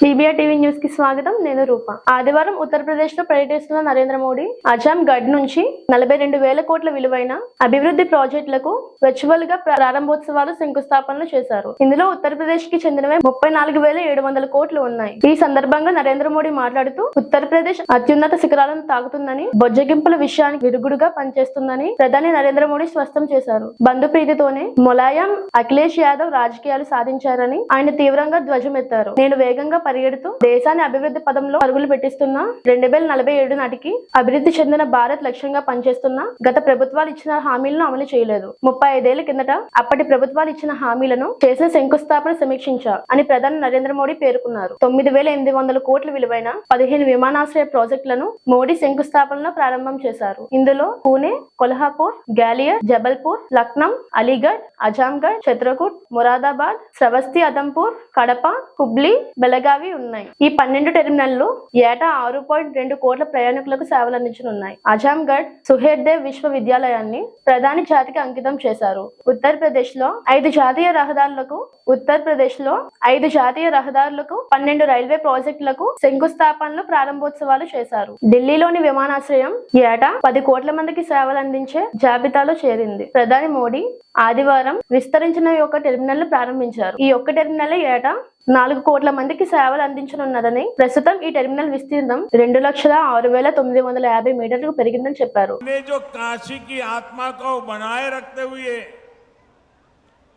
CBI TV న్యూస్కి స్వాగతం. నేను రూప. ఆదివారం ఉత్తరప్రదేశ్లో పర్యటిస్తున్న నరేంద్ర మోడీ అజాం గఢ్ నుంచి నలభై రెండు వేల కోట్ల విలువైన అభివృద్ధి ప్రాజెక్టులకు వర్చువల్గా ప్రారంభోత్సవాలు శంకుస్థాపనలు చేశారు. ఇందులో ఉత్తరప్రదేశ్కి చెందినవే ముప్పై నాలుగు వేల ఏడు వందల కోట్లు ఉన్నాయి. ఈ సందర్భంగా నరేంద్ర మోడీ మాట్లాడుతూ ఉత్తరప్రదేశ్ అత్యున్నత శిఖరాలను తాకుతుందని బొజ్జగింపుల విషయానికి విరుగుడుగా పనిచేస్తుందని ప్రధాని నరేంద్ర మోడీ స్పష్టం చేశారు. బంధుప్రీతితోనే ములాయం అఖిలేష్ యాదవ్ రాజకీయాలు సాధించారని ఆయన తీవ్రంగా ధ్వజమెత్తారు. నేను వేగంగా పరిగెడుతూ దేశాన్ని అభివృద్ధి పదంలో పరుగులు పెట్టిస్తున్న రెండు వేల నలభై ఏడు నాటికి అభివృద్ధి చెందిన భారత్ లక్ష్యంగా పనిచేస్తున్న గత ప్రభుత్వాలు ఇచ్చిన హామీలను అమలు చేయలేదు. ముప్పై ఐదేళ్ళ కిందట అప్పటి ప్రభుత్వాలు ఇచ్చిన హామీలను చేసిన శంకుస్థాపన సమీక్షించా అని ప్రధాని నరేంద్ర మోడీ పేర్కొన్నారు. తొమ్మిది వేల ఎనిమిది వందల కోట్ల విలువైన పదిహేను విమానాశ్రయ ప్రాజెక్టులను మోడీ శంకుస్థాపనలో ప్రారంభం చేశారు. ఇందులో పూణే కొల్హాపూర్ గ్యాలియర్ జబల్పూర్ లక్నం అలీగఢ్ అజాంగఢ్ చిత్రకూట్ మురాదాబాద్ శ్రవస్తి అదంపూర్ కడప హుబ్లీ బెలగావి ఉన్నాయి. ఈ పన్నెండు టెర్మినల్లు ఏటా ఆరు పాయింట్ రెండు కోట్ల ప్రయాణికులకు సేవలు అందించనున్నాయి. అజాంగఢ్ సుహేర్దేవ్ విశ్వవిద్యాలయాన్ని ప్రధాని జాతికి అంకితం చేశారు. ఉత్తరప్రదేశ్లో ఐదు జాతీయ రహదారులకు ఉత్తరప్రదేశ్లో ఐదు జాతీయ రహదారులకు పన్నెండు రైల్వే ప్రాజెక్టులకు శంకుస్థాపనలు ప్రారంభోత్సవాలు చేశారు. ఢిల్లీలోని విమానాశ్రయం ఏటా పది కోట్ల మందికి సేవలు అందించే జాబితాలో చేరింది. ప్రధాని మోడీ ఆదివారం విస్తరించిన ఈ యొక్క టెర్మినల్ ప్రారంభించారు ఈ ఒక్క టెర్మినల్ ఏటా నాలుగు కోట్ల మందికి సేవలు అందించనున్నదని ప్రస్తుతం ఈ టెర్మినల్ విస్తీర్ణం రెండు లక్షల ఆరు వేల తొమ్మిది వందల యాభై మీటర్లకు పెరిగిందని చెప్పారు ने जो काशी की आत्मा को बनाए रखते हुए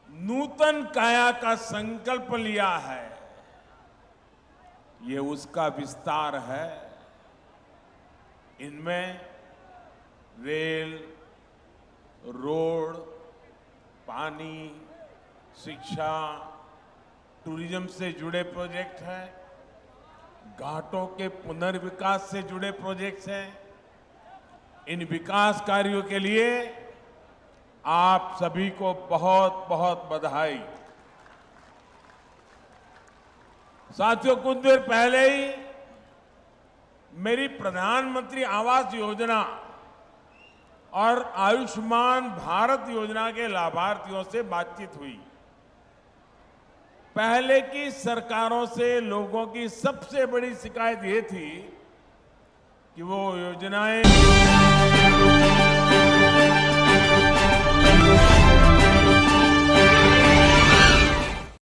नूतन काया का संकल्प लिया है ये उसका विस्तार है इनमें रेल रोड पानी, शिक्षा, टूरिज़्म से जुड़े प्रोजेक्ट हैं, घाटों के पुनर्विकास से जुड़े प्रोजेक्ट्स हैं। इन विकास कार्यों के लिए आप सभी को बहुत बहुत बधाई। साथियों, कुछ देर पहले ही मेरी प्रधानमंत्री आवास योजना और आयुष्मान भारत योजना के लाभार्थियों से बातचीत हुई। पहले की सरकारों से लोगों की सबसे बड़ी शिकायत ये थी कि वो योजनाएँ